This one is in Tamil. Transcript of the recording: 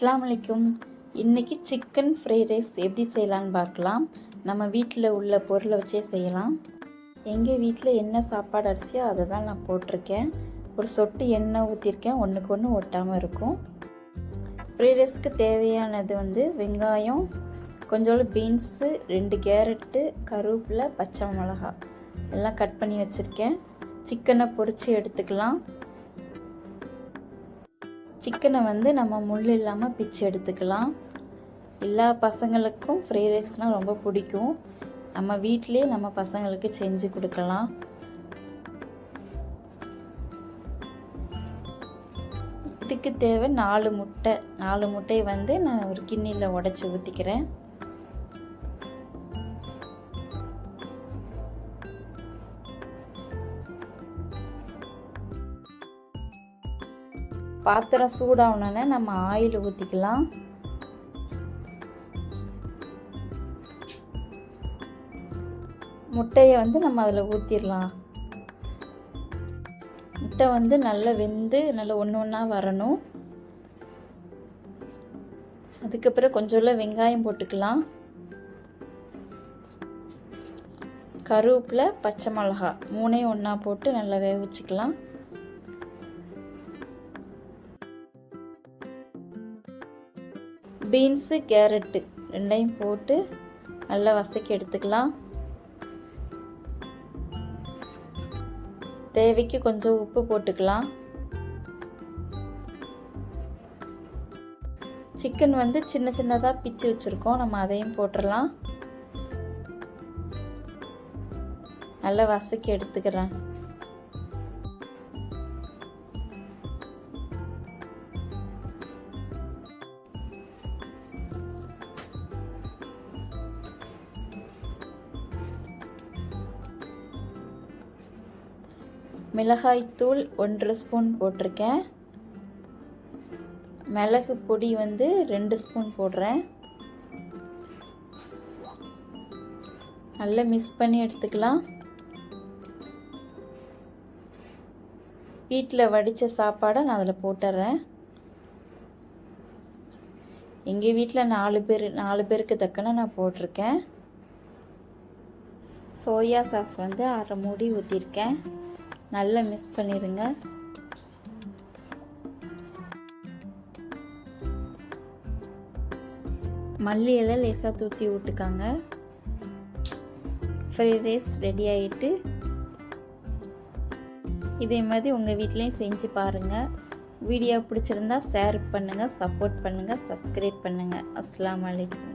அஸ்லாம் வலைக்கும் இன்றைக்கி சிக்கன் ஃப்ரைட் ரைஸ் எப்படி செய்யலான்னு பார்க்கலாம். நம்ம வீட்டில் உள்ள பொருளை வச்சே செய்யலாம். எங்கள் வீட்டில் என்ன சாப்பாடு அரிசியோ அதை தான் நான் போட்டிருக்கேன். ஒரு சொட்டு எண்ணெய் ஊற்றிருக்கேன் ஒன்றுக்கு ஒன்று ஒட்டாமல் இருக்கும். ஃப்ரைட் ரைஸ்க்கு தேவையானது வந்து வெங்காயம் கொஞ்சோண்டு பீன்ஸு ரெண்டு கேரட்டு கருவேப்பிலை பச்சை மிளகா எல்லாம் கட் பண்ணி வச்சுருக்கேன். சிக்கனை பொரித்து எடுத்துக்கலாம். சிக்கனை வந்து நம்ம முள் இல்லாமல் பிச்சு எடுத்துக்கலாம். எல்லா பசங்களுக்கும் ஃப்ரைட் ரைஸ்னால் ரொம்ப பிடிக்கும். நம்ம வீட்டிலே நம்ம பசங்களுக்கு செஞ்சு கொடுக்கலாம். இதுக்கு தேவை நாலு முட்டை. நாலு முட்டையை வந்து நான் ஒரு கிண்ணியில் உடச்சி ஊற்றிக்கிறேன் பாத்திரம் சூடாகணுன்னே நம்ம ஆயில் ஊற்றிக்கலாம் முட்டையை வந்து நம்ம அதில் ஊற்றிடலாம் முட்டை வந்து நல்லா வெந்து நல்லா ஒன்று ஒன்றா வரணும். அதுக்கப்புறம் கொஞ்சோள்ள வெங்காயம் போட்டுக்கலாம். கருவேப்பில் பச்சை மிளகா மூணையும் ஒன்றா போட்டு நல்லா வேக வச்சுக்கலாம் பீன்ஸு கேரட்டு ரெண்டையும் போட்டு நல்லா வசக்கி எடுத்துக்கலாம். தேவைக்கு கொஞ்சம் உப்பு போட்டுக்கலாம். சிக்கன் வந்து சின்ன சின்னதாக பிச்சு வச்சுருக்கோம். நம்ம அதையும் போட்டுடலாம் நல்லா வசக்கி எடுத்துக்கிறேன். மிளகாய்த்தூள் ஒன்றரை ஸ்பூன் போட்டிருக்கேன். மிளகு பொடி வந்து ரெண்டு ஸ்பூன் போடுறேன். நல்லா மிக்ஸ் பண்ணி எடுத்துக்கலாம். வீட்டில் வடித்த சாப்பாடை நான் அதில் போட்டுறேன். எங்கள் வீட்டில் நாலு பேர் நாலு பேருக்கு தக்கன நான் போட்டிருக்கேன். சோயா சாஸ் வந்து அரை மூடி ஊற்றிருக்கேன் நல்லா மிக்ஸ் பண்ணிடுங்க மல்லி இலை லேசாக தூற்றி விட்டுக்காங்க. ஃப்ரைட் ரைஸ் ரெடி ஆகிட்டு இதே மாதிரி உங்கள் வீட்லேயும் செஞ்சு பாருங்கள் வீடியோ பிடிச்சிருந்தா ஷேர் பண்ணுங்கள் சப்போர்ட் பண்ணுங்கள் சப்ஸ்கிரைப் பண்ணுங்கள் அஸ்லாம் வலைக்கம்